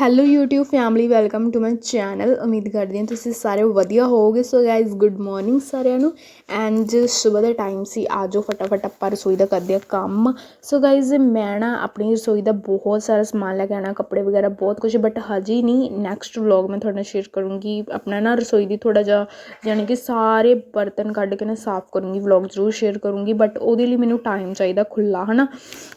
Hello YouTube family welcome to my channel ਉਮੀਦ ਕਰਦੀ ਹਾਂ ਤੁਸੀਂ ਸਾਰੇ ਵਧੀਆ ਹੋਵੋਗੇ। ਸੋ ਗਾਇਜ਼ ਗੁੱਡ ਮਾਰਨਿੰਗ ਸਾਰਿਆਂ ਨੂੰ। ਐਂਡ ਸਵੇਰ ਦਾ ਟਾਈਮ ਸੀ, ਆਜੋ ਫਟਾਫਟ ਆਪਾਂ ਰਸੋਈ ਦਾ ਕਰਦੇ ਹਾਂ ਕੰਮ। ਸੋ ਗਾਇਜ਼ ਮੈਂ ਨਾ ਆਪਣੀ ਰਸੋਈ ਦਾ ਬਹੁਤ ਸਾਰਾ ਸਮਾਨ ਲੈ ਕੇ ਆਉਣਾ, ਕੱਪੜੇ ਵਗੈਰਾ ਬਹੁਤ ਕੁਝ ਬਟ ਹਜੇ ਨਹੀਂ। ਨੈਕਸਟ ਵਲੌਗ ਮੈਂ ਤੁਹਾਡੇ ਨਾਲ ਸ਼ੇਅਰ ਕਰੂੰਗੀ। ਆਪਣਾ ਨਾ ਰਸੋਈ ਦੀ ਥੋੜਾ ਜਿਹਾ ਯਾਨੀ ਕਿ ਸਾਰੇ ਬਰਤਨ ਕੱਢ ਕੇ ਨਾ ਸਾਫ਼ ਕਰੂੰਗੀ ਵਲੌਗ ਜ਼ਰੂਰ ਸ਼ੇਅਰ ਕਰੂੰਗੀ। ਬਟ ਉਹਦੇ ਲਈ ਮੈਨੂੰ ਟਾਈਮ ਚਾਹੀਦਾ ਖੁੱਲਾ ਹਨਾ।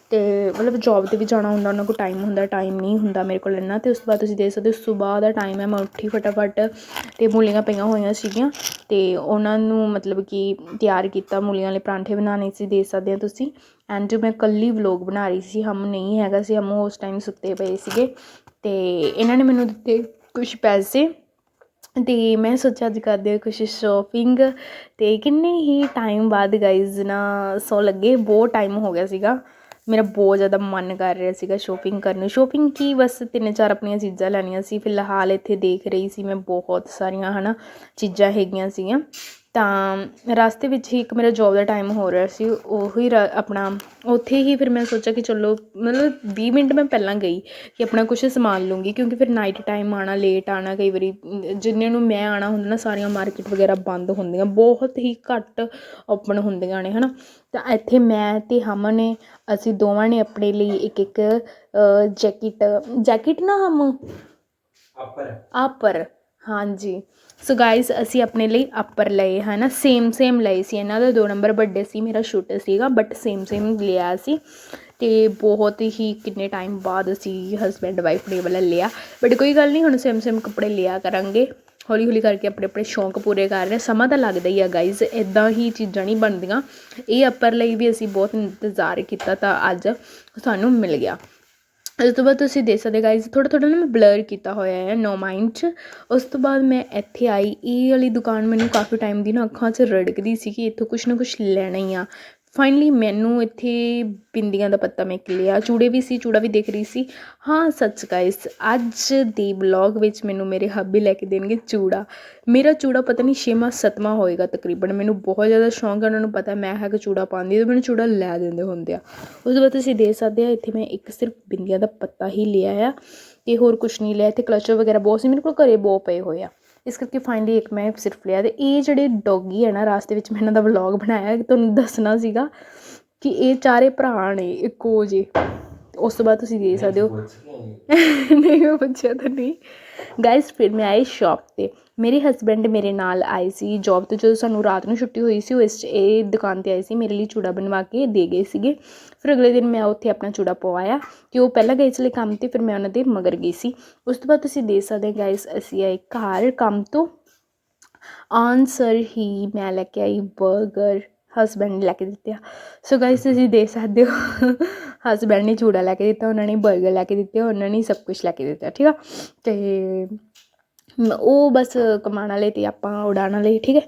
ਤੇ ਮਤਲਬ ਜੌਬ 'ਤੇ ਵੀ ਜਾਣਾ ਹੁੰਦਾ, ਉਹਨਾਂ ਕੋਲ ਟਾਈਮ ਹੁੰਦਾ ਟਾਈਮ ਨਹੀਂ ਹੁੰਦਾ ਮੇਰੇ ਕੋਲ ਇੰਨਾ। ਤੇ ਉਸ ਤੋਂ ਬਾਅਦ ਤੁਸੀਂ ਦੇਖ ਸਕਦੇ ਹੋ ਸੁਬਾਹ ਦਾ ਟਾਈਮ ਹੈ, ਮੈਂ ਉੱਠੀ ਫਟਾਫਟ ਅਤੇ ਮੂਲੀਆਂ ਪਈਆਂ ਹੋਈਆਂ ਸੀਗੀਆਂ ਅਤੇ ਉਹਨਾਂ ਨੂੰ ਮਤਲਬ ਕਿ ਤਿਆਰ ਕੀਤਾ, ਮੂਲੀਆਂ ਵਾਲੇ ਪਰਾਂਠੇ ਬਣਾਉਣੇ ਸੀ, ਦੇਖ ਸਕਦੇ ਹੋ ਤੁਸੀਂ। ਐਂਡ ਮੈਂ ਇਕੱਲੀ ਵਲੌਗ ਬਣਾ ਰਹੀ ਸੀ, ਹਮ ਨਹੀਂ ਹੈਗਾ ਸੀ, ਹਮ ਉਸ ਟਾਈਮ ਸੁੱਤੇ ਪਏ ਸੀਗੇ ਅਤੇ ਇਹਨਾਂ ਨੇ ਮੈਨੂੰ ਦਿੱਤੇ ਕੁਛ ਪੈਸੇ ਤੇ ਮੈਂ ਸੋਚਿਆ ਅੱਜ ਕਰਦੇ ਹਾਂ ਕੁਛ ਸ਼ੋਪਿੰਗ ਤੇ ਕਿੰਨੇ ਹੀ ਟਾਈਮ ਬਾਅਦ ਗਾਈਜ਼ ਨਾ ਸੋ ਲੱਗੇ, ਬਹੁਤ ਟਾਈਮ ਹੋ ਗਿਆ ਸੀਗਾ। ਮੇਰਾ ਬਹੁਤ ਜ਼ਿਆਦਾ ਮਨ ਕਰ ਰਿਹਾ ਸੀਗਾ ਸ਼ੋਪਿੰਗ ਕਰਨ ਨੂੰ। ਸ਼ੋਪਿੰਗ ਕੀ ਬਸ ਤਿੰਨ ਚਾਰ ਆਪਣੀਆਂ ਚੀਜ਼ਾਂ ਲੈਣੀਆਂ ਸੀ। ਫਿਲਹਾਲ ਇੱਥੇ ਦੇਖ ਰਹੀ ਸੀ ਮੈਂ ਬਹੁਤ ਸਾਰੀਆਂ, ਹਨਾ, ਚੀਜ਼ਾਂ ਹੈਗੀਆਂ ਸੀਗੀਆਂ। ਤਾਂ ਰਸਤੇ ਵਿੱਚ ਹੀ ਇੱਕ ਮੇਰਾ ਜੋਬ ਦਾ ਟਾਈਮ ਹੋ ਰਿਹਾ ਸੀ ਉਹੀ ਰ ਆਪਣਾ ਉੱਥੇ ਹੀ ਫਿਰ ਮੈਂ ਸੋਚਿਆ ਕਿ ਚਲੋ ਮਤਲਬ 20 ਮਿੰਟ ਮੈਂ ਪਹਿਲਾਂ ਗਈ ਕਿ ਆਪਣਾ ਕੁਛ ਸਮਾਨ ਲੂੰਗੀ ਕਿਉਂਕਿ ਫਿਰ ਨਾਈਟ ਟਾਈਮ ਆਉਣਾ ਲੇਟ ਆਉਣਾ ਕਈ ਵਾਰੀ ਜਿੰਨੇ ਨੂੰ ਮੈਂ ਆਉਣਾ ਹੁੰਦਾ ਨਾ ਸਾਰੀਆਂ ਮਾਰਕੀਟ ਵਗੈਰਾ ਬੰਦ ਹੁੰਦੀਆਂ ਬਹੁਤ ਹੀ ਘੱਟ ਓਪਨ ਹੁੰਦੀਆਂ ਨੇ ਹਨਾ। ਤਾਂ ਇੱਥੇ ਮੈਂ ਤੇ ਹਮ ਨੇ ਅਸੀਂ ਦੋਵਾਂ ਨੇ ਆਪਣੇ ਲਈ ਇੱਕ ਇੱਕ ਜੈਕਟ ਜੈਕਟ ਨਾ ਹਮ? ਅਪਰ ਆਪਰ ਹਾਂਜੀ। ਸੋ ਗਾਇਸ ਅਸੀਂ ਆਪਣੇ ਲਈ ਅਪਰ ਲਏ ਹੈ ਨਾ ਸੇਮ ਸੇਮ ਲਏ ਸੀ ਇਹਨਾਂ ਦਾ। ਦੋ ਨੰਬਰ ਵੱਡੇ ਸੀ, ਮੇਰਾ ਛੋਟਾ ਸੀਗਾ ਬਟ ਸੇਮ ਸੇਮ ਲਿਆ ਸੀ। ਤੇ ਬਹੁਤ ਹੀ ਕਿੰਨੇ ਟਾਈਮ ਬਾਅਦ ਅਸੀਂ ਹਸਬੈਂਡ ਵਾਈਫ ਨੇ ਵਾਲਾ ਲਿਆ। ਬਟ ਕੋਈ ਗੱਲ ਨਹੀਂ, ਹੁਣ ਸੇਮ ਸੇਮ ਕੱਪੜੇ ਲਿਆ ਕਰਾਂਗੇ। ਹੌਲੀ ਹੌਲੀ ਕਰਕੇ ਆਪਣੇ ਆਪਣੇ ਸ਼ੌਂਕ ਪੂਰੇ ਕਰ ਰਹੇ। ਸਮਾਂ ਤਾਂ ਲੱਗਦਾ ਹੀ ਆ ਗਾਇਜ਼ ਇਦਾਂ ਹੀ ਚੀਜ਼ਾਂ ਨਹੀਂ ਬਣਦੀਆਂ। ਇਹ ਅਪਰ ਲਈ ਵੀ ਅਸੀਂ ਬਹੁਤ ਇੰਤਜ਼ਾਰ ਕੀਤਾ ਤਾਂ ਅੱਜ ਸਾਨੂੰ ਮਿਲ ਗਿਆ। ਉਸ ਤੋਂ ਬਾਅਦ ਤੁਸੀਂ ਦੇਖ ਸਕਦੇ ਗਾਇਜ਼ ਥੋੜ੍ਹਾ ਥੋੜ੍ਹਾ ਨਾ ਮੈਂ ਬਲਰ ਕੀਤਾ ਹੋਇਆ ਹੈ ਨੋ ਮਾਈਂਡ 'ਚ। ਉਸ ਤੋਂ ਬਾਅਦ ਮੈਂ ਇੱਥੇ ਆਈ, ਇਹ ਵਾਲੀ ਦੁਕਾਨ ਮੈਨੂੰ ਕਾਫੀ ਟਾਈਮ ਦੀ ਨਾ ਅੱਖਾਂ 'ਚ ਰੜਕਦੀ ਸੀ ਕਿ ਇੱਥੋਂ ਕੁਛ ਨਾ ਕੁਛ ਲੈਣਾ ਹੀ ਆ। ਫਾਈਨਲੀ ਮੈਨੂੰ ਇੱਥੇ ਬਿੰਦੀਆਂ ਦਾ ਪੱਤਾ ਮੈਂ ਇੱਕ ਲਿਆ, ਚੂੜੇ ਵੀ ਸੀ, ਚੂੜਾ ਵੀ ਦੇਖ ਰਹੀ ਸੀ। ਹਾਂ, ਸੱਚ ਗਾਇਸ ਅੱਜ ਦੇ ਬਲੌਗ ਵਿੱਚ ਮੈਨੂੰ ਮੇਰੇ ਹੱਬੀ ਲੈ ਕੇ ਦੇਣਗੇ ਚੂੜਾ। ਮੇਰਾ ਚੂੜਾ ਪਤਾ ਨਹੀਂ ਛੇਵਾਂ, ਸੱਤਵਾਂ ਹੋਏਗਾ ਤਕਰੀਬਨ, ਮੈਨੂੰ ਬਹੁਤ ਜ਼ਿਆਦਾ ਸ਼ੌਂਕ ਹੈ ਉਹਨਾਂ ਨੂੰ ਪਤਾ ਮੈਂ ਹੈ ਕਿ ਚੂੜਾ ਪਾਉਂਦੀ ਤੇ ਮੈਨੂੰ ਚੂੜਾ ਲੈ ਦਿੰਦੇ ਹੁੰਦੇ ਆ। ਉਸ ਤੋਂ ਬਾਅਦ ਤੁਸੀਂ ਦੇਖ ਸਕਦੇ ਆ, ਇੱਥੇ ਮੈਂ ਇੱਕ ਸਿਰਫ ਬਿੰਦੀਆਂ ਦਾ ਪੱਤਾ ਹੀ ਲਿਆ ਆ, ਤੇ ਹੋਰ ਕੁਝ ਨਹੀਂ ਲਿਆ, ਇੱਥੇ ਕਲਚਰ ਵਗੈਰਾ ਬਹੁਤ ਸੀ, ਮੇਰੇ ਕੋਲ ਘਰੇ ਬਹੁਤ ਪਏ ਹੋਏ ਆ। ਇਸ ਕਰਕੇ ਫਾਈਨਲੀ ਇੱਕ ਮੈਂ ਸਿਰਫ ਲਿਆ ਤੇ ਇਹ ਜਿਹੜੇ ਡੌਗੀ ਹੈ ਨਾ ਰਾਸਤੇ ਵਿੱਚ ਮੈਂ ਇਹਨਾਂ ਦਾ ਵਲੌਗ ਬਣਾਇਆ ਤੁਹਾਨੂੰ ਦੱਸਣਾ ਸੀਗਾ ਕਿ ਇਹ ਚਾਰੇ ਭਰਾ ਨੇ ਇੱਕੋ ਜੇ ਉਸ ਤੋਂ ਬਾਅਦ ਤੁਸੀਂ ਦੇਖ ਸਕਦੇ ਹੋ। ਨਹੀਂ। ਮੈਂ ਪੁੱਛਿਆ ਤਾਂ ਨਹੀਂ। ਗਾਇਸ ਫਿਰ ਮੈਂ ਆਈ ਸ਼ਾਪ ਤੇ। ਮੇਰੇ ਹਸਬੈਂਡ ਮੇਰੇ ਨਾਲ ਆਏ ਸੀ ਜੌਬ ਤੋਂ ਜਦੋਂ ਸਾਨੂੰ ਰਾਤ ਨੂੰ ਛੁੱਟੀ ਹੋਈ ਸੀ ਉਹ ਇਸ ਇਹ ਦੁਕਾਨ ਤੇ ਆਏ ਸੀ ਮੇਰੇ ਲਈ ਚੂੜਾ ਬਣਵਾ ਕੇ ਦੇ ਗਏ ਸੀਗੇ ਫਿਰ ਅਗਲੇ ਦਿਨ ਮੈਂ ਉੱਥੇ ਆਪਣਾ ਚੂੜਾ ਪਵਾਇਆ ਕਿ ਉਹ ਪਹਿਲਾਂ ਗਏ ਸੀ ਕੰਮ ਤੇ ਫਿਰ ਮੈਂ ਉਹਨਾਂ ਦੇ ਮਗਰ ਗਈ ਸੀ ਉਸ ਤੋਂ ਬਾਅਦ ਤੁਸੀਂ ਦੇਖ ਸਕਦੇ ਗਾਇਸ ਅਸੀਂ ਆਏ ਘਰ ਕੰਮ ਤੋਂ ਆਨਸਰ ਹੀ ਮੈਂ ਲੈ ਕੇ ਆਈ 버ਗਰ ਹਸਬੈਂਡ ਨੇ ਲੈ ਕੇ ਦਿੱਤੇ ਸੋ ਗਾਇਸ ਤੁਸੀਂ ਦੇਖ ਸਕਦੇ ਹੋ ਹਸਬੈਂਡ ਨੇ ਚੂੜਾ ਲੈ ਕੇ ਦਿੱਤਾ ਉਹਨਾਂ ਨੇ 버ਗਰ ਲੈ ਕੇ ਦਿੱਤੇ ਉਹਨਾਂ ਨੇ ਸਭ ਕੁਝ ਲੈ ਕੇ ਦਿੱਤਾ ਠੀਕ ਆ ਤੇ ਉਹ ਬਸ ਕਮਾਉਣ ਵਾਲੇ ਅਤੇ ਆਪਾਂ ਉਡਾਉਣ ਵਾਲੇ, ਠੀਕ ਹੈ?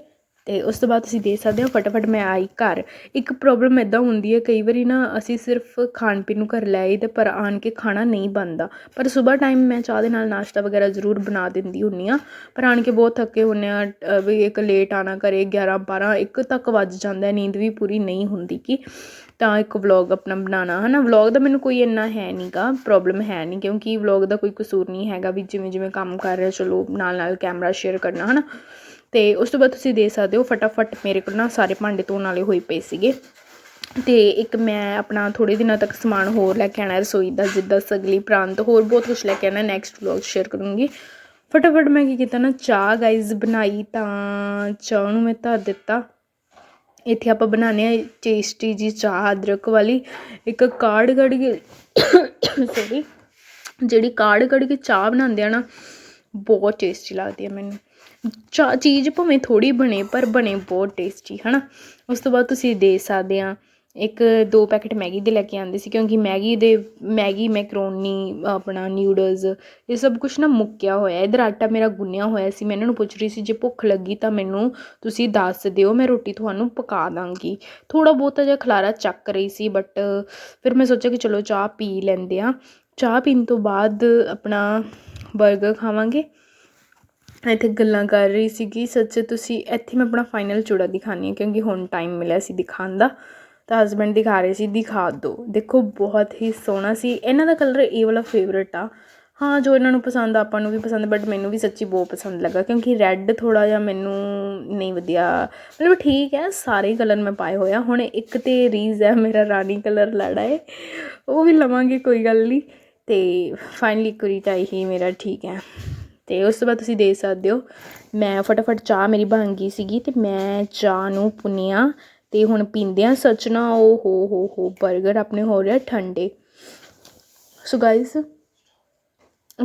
ਅਤੇ ਉਸ ਤੋਂ ਬਾਅਦ ਤੁਸੀਂ ਦੇਖ ਸਕਦੇ ਹੋ, ਫਟਾਫਟ ਮੈਂ ਆਈ ਘਰ। ਇੱਕ ਪ੍ਰੋਬਲਮ ਇੱਦਾਂ ਹੁੰਦੀ ਹੈ, ਕਈ ਵਾਰੀ ਨਾ ਅਸੀਂ ਸਿਰਫ ਖਾਣ ਪੀਣ ਨੂੰ ਘਰ ਲੈ ਆਈ ਅਤੇ ਪਰ ਆਣ ਕੇ ਖਾਣਾ ਨਹੀਂ ਬਣਦਾ। ਪਰ ਸਵੇਰ ਟਾਈਮ ਮੈਂ ਚਾਹ ਦੇ ਨਾਲ ਨਾਸ਼ਤਾ ਵਗੈਰਾ ਜ਼ਰੂਰ ਬਣਾ ਦਿੰਦੀ ਹੁੰਦੀ ਹਾਂ। ਪਰ ਆਣ ਕੇ ਬਹੁਤ ਥੱਕੇ ਹੁੰਦੇ ਹਾਂ ਵੀ ਇੱਕ ਲੇਟ ਆਣਾ ਕਰੇ 11 12 1 ਤੱਕ ਵੱਜ ਜਾਂਦਾ ਨੀਂਦ ਵੀ ਪੂਰੀ ਨਹੀਂ ਹੁੰਦੀ ਕਿ ਤਾਂ ਇੱਕ ਵਲੋਗ ਆਪਣਾ ਬਣਾਉਣਾ ਹੈ ਨਾ ਵਲੋਗ ਦਾ ਮੈਨੂੰ ਕੋਈ ਇੰਨਾ ਹੈ ਨਹੀਂਗਾ ਪ੍ਰੋਬਲਮ ਹੈ ਨਹੀਂ ਕਿਉਂਕਿ ਵਲੋਗ ਦਾ ਕੋਈ ਕਸੂਰ ਨਹੀਂ ਹੈਗਾ ਵੀ ਜਿਵੇਂ ਜਿਵੇਂ ਕੰਮ ਕਰ ਰਿਹਾ, ਚਲੋ ਨਾਲ ਨਾਲ ਕੈਮਰਾ ਸ਼ੇਅਰ ਕਰਨਾ ਹੈ ਨਾ ਤੇ ਉਸ ਤੋਂ ਬਾਅਦ ਤੁਸੀਂ ਦੇ ਸਕਦੇ ਹੋ, ਫਟਾਫਟ ਮੇਰੇ ਕੋਲ ਨਾ ਸਾਰੇ ਭਾਂਡੇ ਧੋਣ ਵਾਲੇ ਹੋਏ ਪਏ ਸੀਗੇ। ਤੇ ਇੱਕ ਮੈਂ ਆਪਣਾ ਥੋੜੇ ਦਿਨਾਂ ਤੱਕ ਸਮਾਨ ਹੋਰ ਲੈ ਕੇ ਆਣਾ ਰਸੋਈ ਦਾ ਜਿੱਦਾਂ ਸਗਲੀ ਪ੍ਰਾਂਤ, ਹੋਰ ਬਹੁਤ ਕੁਝ ਲੈ ਕੇ ਆਣਾ ਨੈਕਸਟ ਵਲੌਗ ਸ਼ੇਅਰ ਕਰੂੰਗੀ। ਫਟਾਫਟ ਮੈਂ ਕੀ ਕੀਤਾ ਨਾ, ਚਾਹ ਗਾਈਜ਼ ਬਣਾਈ ਤਾਂ ਚਾਹ ਨੂੰ ਮੈਂ ਧਰ ਦਿੱਤਾ। ਇੱਥੇ ਆਪਾਂ ਬਣਾਉਂਦੇ ਹਾਂ ਟੇਸਟੀ ਜਿਹੀ ਚਾਹ, ਅਦਰਕ ਵਾਲੀ। ਇੱਕ ਕਾੜ ਕੱਢ ਕੇ ਸੋਰੀ ਜਿਹੜੀ ਕਾੜ ਕੱਢ ਕੇ ਚਾਹ ਬਣਾਉਂਦੇ ਆ ਨਾ, ਬਹੁਤ ਟੇਸਟੀ ਲੱਗਦੀ ਹੈ ਮੈਨੂੰ। ਚਾਹ ਚੀਜ਼ ਭਾਵੇਂ ਥੋੜ੍ਹੀ ਬਣੇ, ਪਰ ਬਣੇ ਬਹੁਤ ਟੇਸਟੀ ਹੈ ਨਾ ਉਸ ਤੋਂ ਬਾਅਦ ਤੁਸੀਂ ਦੇ ਸਕਦੇ ਹਾਂ ਇੱਕ ਦੋ ਪੈਕੇਟ ਮੈਗੀ ਦੇ ਲੈ ਕੇ ਆਉਂਦੇ ਸੀ ਕਿਉਂਕਿ ਮੈਗੀ ਦੇ, ਮੈਗੀ, ਮੈਕਰੋਨੀ, ਆਪਣਾ ਨਿਊਡਲਸ, ਇਹ ਸਭ ਕੁਛ ਨਾ ਮੁੱਕਿਆ ਹੋਇਆ। ਇੱਧਰ ਆਟਾ ਮੇਰਾ ਗੁੰਨਿਆ ਹੋਇਆ ਸੀ। ਮੈਂ ਇਹਨਾਂ ਨੂੰ ਪੁੱਛ ਰਹੀ ਸੀ, ਜੇ ਭੁੱਖ ਲੱਗੀ ਤਾਂ ਮੈਨੂੰ ਤੁਸੀਂ ਦੱਸ ਦਿਓ, ਮੈਂ ਰੋਟੀ ਤੁਹਾਨੂੰ ਪਕਾ ਦਾਂਗੀ। ਥੋੜਾ ਬਹੁਤਾ ਜਿਹਾ ਖਲਾਰਾ ਚੱਕ ਰਹੀ ਸੀ ਬਟ ਫਿਰ ਮੈਂ ਸੋਚਿਆ ਕਿ ਚਲੋ ਚਾਹ ਪੀ ਲੈਂਦੇ ਆ ਚਾਹ ਪੀਣ ਤੋਂ ਬਾਅਦ ਆਪਣਾ 버ਗਰ ਖਾਵਾਂਗੇ ਇੱਥੇ ਗੱਲਾਂ ਕਰ ਰਹੀ ਸੀਗੀ, ਸੱਚ ਤੁਸੀਂ, ਇੱਥੇ ਮੈਂ ਆਪਣਾ ਫਾਈਨਲ ਚੂੜਾ ਦਿਖਾਣੀ ਹੈ ਕਿਉਂਕਿ ਹੁਣ ਟਾਈਮ ਮਿਲਿਆ ਸੀ ਦਿਖਾਉਣ ਦਾ। ਤਾਂ ਹਸਬੈਂਡ ਦਿਖਾ ਰਹੇ ਸੀ, ਦਿਖਾ ਦਿਓ ਦੇਖੋ, ਬਹੁਤ ਹੀ ਸੋਹਣਾ ਸੀ। ਇਹਨਾਂ ਦਾ ਕਲਰ ਇਹ ਵਾਲਾ ਫੇਵਰੇਟ ਆ। ਹਾਂ, ਜੋ ਇਹਨਾਂ ਨੂੰ ਪਸੰਦ ਆਪਾਂ ਨੂੰ ਵੀ ਪਸੰਦ ਬਟ ਮੈਨੂੰ ਵੀ ਸੱਚੀ ਬਹੁਤ ਪਸੰਦ ਲੱਗਾ, ਕਿਉਂਕਿ ਰੈੱਡ ਥੋੜਾ ਜਿਹਾ ਮੈਨੂੰ ਨਹੀਂ ਵਧੀਆ, ਮਤਲਬ ਠੀਕ ਹੈ, ਸਾਰੇ ਕਲਰ ਮੈਂ ਪਾਏ ਹੋਏ ਆ। ਹੁਣ ਇੱਕ ਤੇ ਰੀਜ਼ ਹੈ, ਮੇਰਾ ਰਾਣੀ ਕਲਰ ਲੈਣਾ ਹੈ ਉਹ ਵੀ ਲਵਾਂਗੇ, ਕੋਈ ਗੱਲ ਨਹੀਂ। ਤੇ ਫਾਈਨਲੀ ਕੁਰੀ ਤਾਂ ਹੀ, ਮੇਰਾ ਠੀਕ ਹੈ। ਤੇ ਉਸ ਤੋਂ ਬਾਅਦ ਤੁਸੀਂ ਦੇ ਸਕਦੇ ਹੋ। ਮੈਂ ਫਟਾਫਟ ਚਾਹ ਮੇਰੀ ਬਣ ਗਈ ਸੀਗੀ, ਤੇ ਮੈਂ ਚਾਹ ਨੂੰ ਪੁੰਨਿਆ ਅਤੇ ਹੁਣ ਪੀਂਦਿਆਂ ਸੱਚ ਨਾ ਓ ਹੋ ਹੋ ਹੋ, ਬਰਗਰ ਆਪਣੇ ਹੋ ਰਿਹਾ ਠੰਡੇ। ਸੋ ਗਾਇਜ਼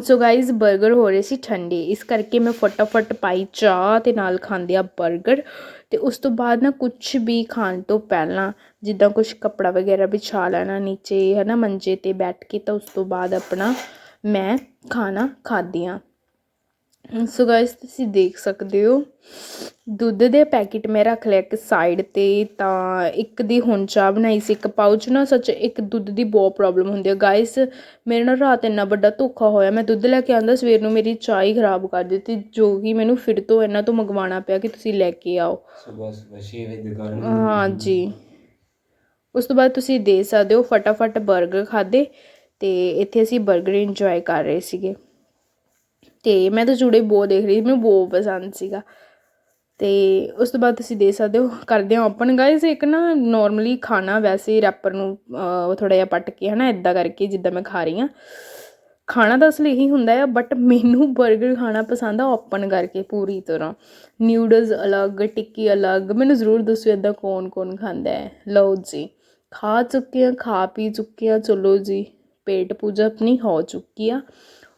ਸੋ ਗਾਇਜ਼ 버ਗਰ ਹੋ ਰਹੇ ਸੀ ਠੰਡੇ। ਇਸ ਕਰਕੇ ਮੈਂ ਫਟਾਫਟ ਪਾਈ ਚਾਹ ਤੇ ਨਾਲ ਖਾਂਦੇ ਆ 버ਗਰ ਤੇ ਉਸ ਤੋਂ ਬਾਅਦ ਨਾ ਕੁਝ ਵੀ ਖਾਣ ਤੋਂ ਪਹਿਲਾਂ ਜਿੱਦਾਂ ਕੁਝ ਕੱਪੜਾ ਵਗੈਰਾ ਵਿਛਾ ਲੈਣਾ ਨੀਚੇ ਹੈ ਨਾ ਮੰਜੇ ਤੇ ਬੈਠ ਕੇ ਤਾਂ ਉਸ ਤੋਂ ਬਾਅਦ ਆਪਣਾ ਮੈਂ ਖਾਣਾ ਖਾਧੀ ਆ। ਸੋ ਗਾਇਸ ਤੁਸੀਂ ਦੇਖ ਸਕਦੇ ਹੋ। ਦੁੱਧ ਦੇ ਪੈਕੇਟ ਮੈਂ ਰੱਖ ਲਿਆ ਇੱਕ ਸਾਈਡ ਤੇ ਤਾਂ ਇੱਕ ਦੀ ਹੁਣ ਚਾਹ ਬਣਾਈ ਸੀ ਇੱਕ ਪਾਊਚ ਨਾ ਸੱਚ ਇੱਕ ਦੁੱਧ ਦੀ ਬਹੁਤ ਪ੍ਰੋਬਲਮ ਹੁੰਦੀ ਹੈ ਗਾਇਸ ਮੇਰੇ ਨਾਲ ਰਾਤ ਇੰਨਾ ਵੱਡਾ ਧੋਖਾ ਹੋਇਆ ਮੈਂ ਦੁੱਧ ਲੈ ਕੇ ਆਂਦਾ ਸਵੇਰ ਨੂੰ ਮੇਰੀ ਚਾਹ ਹੀ ਖਰਾਬ ਕਰ ਦਿੱਤੀ ਜੋ ਕਿ ਮੈਨੂੰ ਫਿਰ ਤੋਂ ਇਹਨਾਂ ਤੋਂ ਮੰਗਵਾਉਣਾ ਪਿਆ ਕਿ ਤੁਸੀਂ ਲੈ ਕੇ ਆਓ। ਸੁਬਹ ਸੁਬਹ 6 ਵਜੇ ਦੁਕਾਨ ਹਾਂਜੀ ਉਸ ਤੋਂ ਬਾਅਦ ਤੁਸੀਂ ਦੇ ਸਕਦੇ ਹੋ ਫਟਾਫਟ 버ਗਰ ਖਾਦੇ ਤੇ ਇੱਥੇ ਅਸੀਂ 버ਗਰ ਇੰਜੋਏ ਕਰ ਰਹੇ ਸੀਗੇ। ਅਤੇ ਮੈਂ ਤਾਂ ਚੂੜੇ ਬਹੁਤ ਦੇਖ ਰਹੀ ਸੀ, ਮੈਨੂੰ ਬਹੁਤ ਪਸੰਦ ਸੀਗਾ। ਅਤੇ ਉਸ ਤੋਂ ਬਾਅਦ ਤੁਸੀਂ ਦੇ ਸਕਦੇ ਹੋ, ਕਰਦੇ ਹਾਂ ਓਪਨ ਗਾਇਸ ਇੱਕ ਨਾ ਨੋਰਮਲੀ ਖਾਣਾ ਵੈਸੇ ਰੈਪਰ ਨੂੰ ਥੋੜ੍ਹਾ ਜਿਹਾ ਪੱਟ ਕੇ ਹੈ ਨਾ ਇਦਾਂ ਕਰਕੇ ਜਿੱਦਾਂ ਮੈਂ ਖਾ ਰਹੀ ਹਾਂ। ਖਾਣਾ ਤਾਂ ਅਸਲੀ ਇਹੀ ਹੁੰਦਾ ਹੈ ਬਟ ਮੈਨੂੰ 버ਗਰ ਖਾਣਾ ਪਸੰਦ ਆ ਓਪਨ ਕਰਕੇ ਪੂਰੀ ਤਰ੍ਹਾਂ। ਨਿਊਡਲਸ ਅਲੱਗ, ਟਿੱਕੀ ਅਲੱਗ, ਮੈਨੂੰ ਜ਼ਰੂਰ ਦੱਸੋ ਇਦਾਂ ਕੌਣ ਕੌਣ ਖਾਂਦਾ ਹੈ। ਲਓ ਜੀ, ਖਾ ਚੁੱਕੇ ਆ ਖਾ ਪੀ ਚੁੱਕੇ ਆ ਚਲੋ ਜੀ, ਪੇਟ ਪੂਜਾ ਆਪਣੀ ਹੋ ਚੁੱਕੀ ਆ।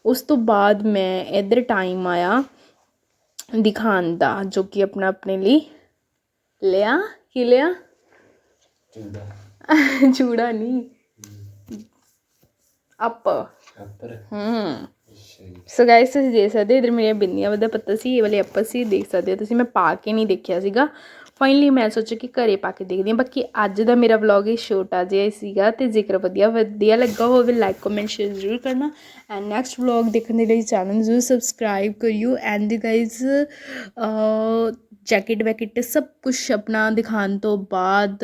ਉਸ ਤੋਂ ਬਾਅਦ ਮੈਂ ਇੱਧਰ ਟਾਈਮ ਆਇਆ ਦਿਖਾਉਣ ਦਾ ਜੋ ਕਿ ਆਪਣਾ ਆਪਣੇ ਲਈ ਲਿਆ ਕੀ ਲਿਆ ਚੁੰਦਾ ਚੂੜਾ ਨਹੀਂ ਅਪ ਅੱਪਰ ਹੂੰ ਅੱਛਾ ਜੀ ਸੋ ਗਾਇਸ ਤੁਸੀਂ ਦੇਖ ਸਕਦੇ ਹੋ ਇਧਰ ਮੇਰੀਆਂ ਬਿੰਦੀਆਂ ਦਾ ਪੱਤਾ ਸੀ ਇਹ ਵਾਲੇ ਐਪਲ ਸੀ ਦੇਖ ਸਕਦੇ ਹੋ ਤੁਸੀਂ ਮੈਂ ਪਾ ਕੇ ਨਹੀਂ ਦੇਖਿਆ ਸੀਗਾ ਫਾਈਨਲੀ ਮੈਂ ਸੋਚਿਆ ਕਿ ਘਰੇ ਪਾ ਕੇ ਦੇਖਦੀ ਹਾਂ। ਬਾਕੀ ਅੱਜ ਦਾ ਮੇਰਾ ਵਲੌਗ ਇਹ ਛੋਟਾ ਜਿਹਾ ਹੀ ਸੀਗਾ ਤੇ ਜੇਕਰ ਵਧੀਆ ਵਧੀਆ ਲੱਗਾ ਹੋਵੇ ਲਾਈਕ ਕਮੈਂਟ ਸ਼ੇਅਰ ਜ਼ਰੂਰ ਕਰਨਾ। ਐਂਡ ਨੈਕਸਟ ਵਲੌਗ ਦੇਖਣ ਦੇ ਲਈ ਚੈਨਲ ਜ਼ਰੂਰ ਸਬਸਕ੍ਰਾਈਬ ਕਰਿਓ। ਐਂਡ ਗਾਇਸ ਜੈਕਟ ਵੈਕਟ ਸਭ ਕੁਝ ਆਪਣਾ ਦਿਖਾਉਣ ਤੋਂ ਬਾਅਦ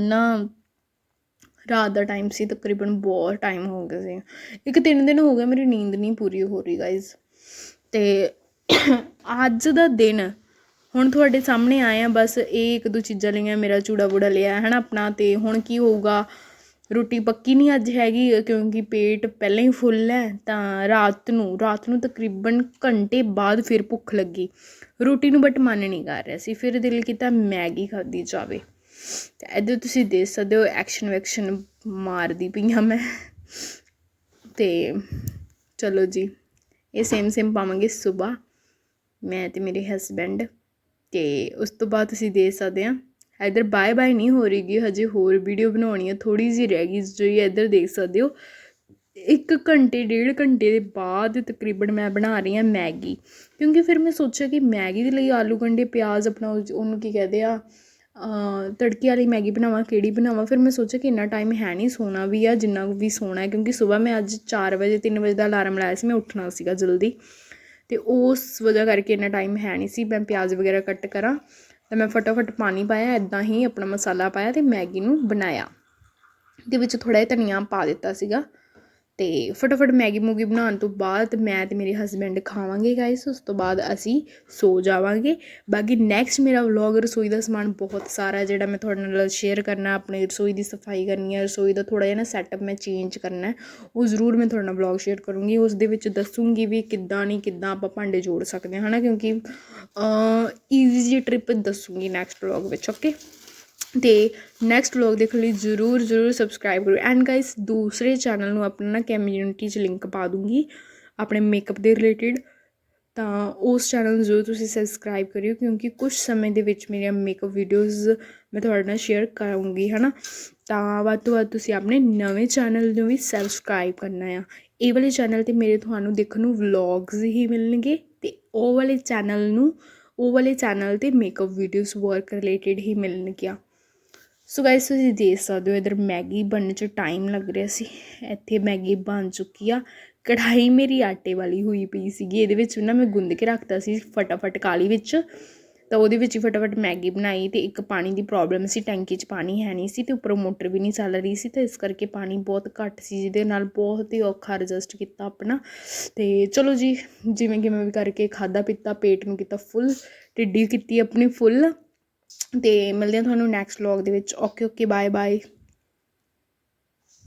ਨਾ, ਰਾਤ ਦਾ ਟਾਈਮ ਸੀ, ਤਕਰੀਬਨ ਬਹੁਤ ਟਾਈਮ ਹੋ ਗਿਆ ਸੀ। ਇੱਕ ਤਿੰਨ ਦਿਨ ਹੋ ਗਿਆ ਮੇਰੀ ਨੀਂਦ ਨਹੀਂ ਪੂਰੀ ਹੋ ਰਹੀ ਗਾਇਜ਼ ਤੇ ਅੱਜ ਦਾ ਦਿਨ ਹੁਣ ਤੁਹਾਡੇ ਸਾਹਮਣੇ ਆਏ ਆ, ਬਸ ਇਹ ਇੱਕ ਦੋ ਚੀਜ਼ਾਂ ਲਈਆਂ, ਮੇਰਾ ਚੂੜਾ ਬੂੜਾ ਲਿਆ ਹੈ ਨਾ ਆਪਣਾ ਅਤੇ ਹੁਣ ਕੀ ਹੋਊਗਾ? ਰੋਟੀ ਪੱਕੀ ਨਹੀਂ ਅੱਜ ਹੈਗੀ, ਕਿਉਂਕਿ ਪੇਟ ਪਹਿਲਾਂ ਹੀ ਫੁੱਲ ਹੈ, ਤਾਂ ਰਾਤ ਨੂੰ ਰਾਤ ਨੂੰ ਤਕਰੀਬਨ ਘੰਟੇ ਬਾਅਦ ਫਿਰ ਭੁੱਖ ਲੱਗੀ। ਰੋਟੀ ਨੂੰ ਬਟ ਮਨ ਨਹੀਂ ਕਰ ਰਿਹਾ ਸੀ, ਫਿਰ ਦਿਲ ਕੀਤਾ ਮੈਗੀ ਖਾਧੀ ਜਾਵੇ। ਤੇ ਇੱਧਰ ਤੁਸੀਂ ਦੇਖ ਸਕਦੇ ਹੋ ਐਕਸ਼ਨ ਵੈਕਸ਼ਨ ਮਾਰਦੀ ਪਈ ਹਾਂ ਮੈਂ। ਤੇ ਚਲੋ ਜੀ, ਇਹ ਸੇਮ ਸੇਮ ਪਾਵਾਂਗੇ ਸਵੇਰ। ਮੈਂ ਤੇ ਮੇਰੇ ਹਸਬੈਂਡ ਅਤੇ ਉਸ ਤੋਂ ਬਾਅਦ ਤੁਸੀਂ ਦੇ ਸਕਦੇ ਹਾਂ। ਇੱਧਰ ਬਾਏ ਬਾਏ ਨਹੀਂ ਹੋ ਰਹੀਗੀ ਹਜੇ ਹੋਰ ਵੀਡੀਓ ਬਣਾਉਣੀ ਆ, ਥੋੜ੍ਹੀ ਜਿਹੀ ਰਹਿ ਗਈ ਜਿਹੜੀ ਇੱਧਰ ਦੇਖ ਸਕਦੇ ਹੋ। ਇੱਕ ਘੰਟੇ, ਡੇਢ ਘੰਟੇ ਦੇ ਬਾਅਦ ਤਕਰੀਬਨ ਮੈਂ ਬਣਾ ਰਹੀ ਹਾਂ ਮੈਗੀ। ਕਿਉਂਕਿ ਫਿਰ ਮੈਂ ਸੋਚਿਆ ਕਿ ਮੈਗੀ ਦੇ ਲਈ ਆਲੂ ਗੰਡੇ ਪਿਆਜ਼ ਆਪਣਾ ਉਹਨੂੰ ਕੀ ਕਹਦੇ ਆ ਤੜਕੇ ਵਾਲੀ ਮੈਗੀ ਬਣਾਵਾਂ, ਕਿਹੜੀ ਬਣਾਵਾਂ, ਫਿਰ ਮੈਂ ਸੋਚਿਆ ਕਿ ਇੰਨਾ ਟਾਈਮ ਹੈ ਨਹੀਂ ਸੋਣਾ ਵੀ ਆ, ਜਿੰਨਾ ਵੀ ਸੋਣਾ ਹੈ, ਕਿਉਂਕਿ ਸਵੇਰ ਮੈਂ ਅੱਜ 4 ਵਜੇ 3 ਵਜੇ ਦਾ ਅਲਾਰਮ ਲਾਇਆ ਸੀ, ਮੈਂ ਉੱਠਣਾ ਸੀਗਾ ਜਲਦੀ। ਤੇ ਉਸ ਵਜ੍ਹਾ ਕਰਕੇ ਇੰਨਾ ਟਾਈਮ ਹੈ ਨਹੀਂ ਸੀ, ਮੈਂ ਪਿਆਜ਼ ਵਗੈਰਾ ਕੱਟ ਕਰਾਂ, ਤਾਂ ਮੈਂ ਫਟਾਫਟ ਪਾਣੀ ਪਾਇਆ ਇਦਾਂ ਹੀ ਆਪਣਾ ਮਸਾਲਾ ਪਾਇਆ ਤੇ ਮੈਗੀ ਨੂੰ ਬਣਾਇਆ। ਦੇ ਵਿੱਚ ਥੋੜਾ ਜਿਹਾ ਧਨੀਆ ਪਾ ਦਿੱਤਾ ਸੀਗਾ। ਅਤੇ ਫਟਾਫਟ ਮੈਗੀ ਮੂਗੀ ਬਣਾਉਣ ਤੋਂ ਬਾਅਦ ਮੈਂ ਅਤੇ ਮੇਰੇ ਹਸਬੈਂਡ ਖਾਵਾਂਗੇ ਗਾਇਸ ਉਸ ਤੋਂ ਬਾਅਦ ਅਸੀਂ ਸੋ ਜਾਵਾਂਗੇ। ਬਾਕੀ ਨੈਕਸਟ ਮੇਰਾ ਵਲੌਗ ਰਸੋਈ ਦਾ ਸਮਾਨ ਬਹੁਤ ਸਾਰਾ ਜਿਹੜਾ ਮੈਂ ਤੁਹਾਡੇ ਨਾਲ ਸ਼ੇਅਰ ਕਰਨਾ, ਆਪਣੀ ਰਸੋਈ ਦੀ ਸਫ਼ਾਈ ਕਰਨੀ ਹੈ, ਰਸੋਈ ਦਾ ਥੋੜ੍ਹਾ ਜਿਹਾ ਨਾ ਸੈਟਅਪ ਮੈਂ ਚੇਂਜ ਕਰਨਾ ਉਹ ਜ਼ਰੂਰ ਮੈਂ ਤੁਹਾਡੇ ਨਾਲ ਵਲੌਗ ਸ਼ੇਅਰ ਕਰੂੰਗੀ। ਉਸ ਦੇ ਵਿੱਚ ਦੱਸੂੰਗੀ ਵੀ ਕਿੱਦਾਂ ਨਹੀਂ ਕਿੱਦਾਂ ਆਪਾਂ ਭਾਂਡੇ ਜੋੜ ਸਕਦੇ ਹਾਂ, ਹਨਾ? ਕਿਉਂਕਿ ਈਜ਼ੀ ਜਿਹੀ ਟ੍ਰਿਪ ਦੱਸੂੰਗੀ ਨੈਕਸਟ ਵਲੌਗ ਵਿੱਚ ਓਕੇ ਅਤੇ ਨੈਕਸਟ ਵਲੋਗ ਦੇਖਣ ਲਈ ਜਰੂਰ ਜਰੂਰ ਸਬਸਕ੍ਰਾਈਬ ਕਰੋ ਐਂਡ ਗਾਇਸ ਦੂਸਰੇ ਚੈਨਲ ਨੂੰ ਆਪਣਾ ਨਾ ਕਮਿਊਨਿਟੀ 'ਚ ਲਿੰਕ ਪਾ ਦੂੰਗੀ, ਆਪਣੇ ਮੇਕਅਪ ਦੇ ਰਿਲੇਟਿਡ ਤਾਂ ਉਸ ਚੈਨਲ ਨੂੰ ਜ਼ਰੂਰ ਤੁਸੀਂ ਸਬਸਕ੍ਰਾਈਬ ਕਰਿਓ, ਕਿਉਂਕਿ ਕੁਝ ਸਮੇਂ ਦੇ ਵਿੱਚ ਮੇਰੀਆਂ ਮੇਕਅਪ ਵੀਡੀਓਜ਼ ਮੈਂ ਤੁਹਾਡੇ ਨਾਲ ਸ਼ੇਅਰ ਕਰਾਂਗੀ, ਹਨਾ? ਤਾਂ ਵੱਧ ਤੋਂ ਵੱਧ ਤੁਸੀਂ ਆਪਣੇ ਨਵੇਂ ਚੈਨਲ ਨੂੰ ਵੀ ਸਬਸਕ੍ਰਾਈਬ ਕਰਨਾ ਆ। ਇਹ ਵਾਲੇ ਚੈਨਲ ਤੇ ਮੇਰੇ ਤੁਹਾਨੂੰ ਦੇਖਣ ਨੂੰ ਵਲੌਗਸ ਹੀ ਮਿਲਣਗੇ, ਤੇ ਉਹ ਵਾਲੇ ਚੈਨਲ ਨੂੰ, ਉਹ ਵਾਲੇ ਚੈਨਲ ਤੇ ਮੇਕਅਪ ਵੀਡੀਓਜ਼ ਵਰਕ ਰਿਲੇਟਡ ਹੀ ਮਿਲਣਗੀਆਂ। ਸੋ ਗਾਇਸ ਤੁਸੀਂ ਦੇਖ ਸਕਦੇ ਹੋ ਇਧਰ ਮੈਗੀ ਬਣਨ 'ਚ ਟਾਈਮ ਲੱਗ ਰਿਹਾ ਸੀ। ਇੱਥੇ ਮੈਗੀ ਬਣ ਚੁੱਕੀ ਆ। ਕੜਾਈ ਮੇਰੀ ਆਟੇ ਵਾਲੀ ਹੋਈ ਪਈ ਸੀਗੀ। ਇਹਦੇ ਵਿੱਚ ਨਾ ਮੈਂ ਗੁੰਦ ਕੇ ਰੱਖਤਾ ਸੀ ਫਟਾਫਟ ਕਾਲੀ ਵਿੱਚ। ਤਾਂ ਉਹਦੇ ਵਿੱਚ ਹੀ ਫਟਾਫਟ ਮੈਗੀ ਬਣਾਈ ਤੇ ਇੱਕ ਪਾਣੀ ਦੀ ਪ੍ਰੋਬਲਮ ਸੀ, ਟੈਂਕੀ 'ਚ ਪਾਣੀ ਹੈ ਨਹੀਂ ਸੀ ਤੇ ਉੱਪਰੋਂ ਮੋਟਰ ਵੀ ਨਹੀਂ ਚੱਲ ਰਹੀ ਸੀ ਤੇ ਇਸ ਕਰਕੇ ਪਾਣੀ ਬਹੁਤ ਘੱਟ ਸੀ, ਜਿਹਦੇ ਨਾਲ ਬਹੁਤ ਹੀ ਔਖਾ ਐਡਜਸਟ ਕੀਤਾ ਆਪਣਾ। ਤੇ ਚਲੋ ਜੀ ਜਿਵੇਂ ਕਿਵੇਂ ਵੀ ਕਰਕੇ ਖਾਦਾ ਪੀਤਾ ਪੇਟ ਨੂੰ ਕੀਤਾ ਫੁੱਲ ਟਿੱਡੀ ਕੀਤੀ ਆਪਣੀ ਫੁੱਲ ਅਤੇ ਮਿਲਦੇ ਹਾਂ ਤੁਹਾਨੂੰ ਨੈਕਸਟ ਵਲੋਗ ਦੇ ਵਿੱਚ। Okay okay bye bye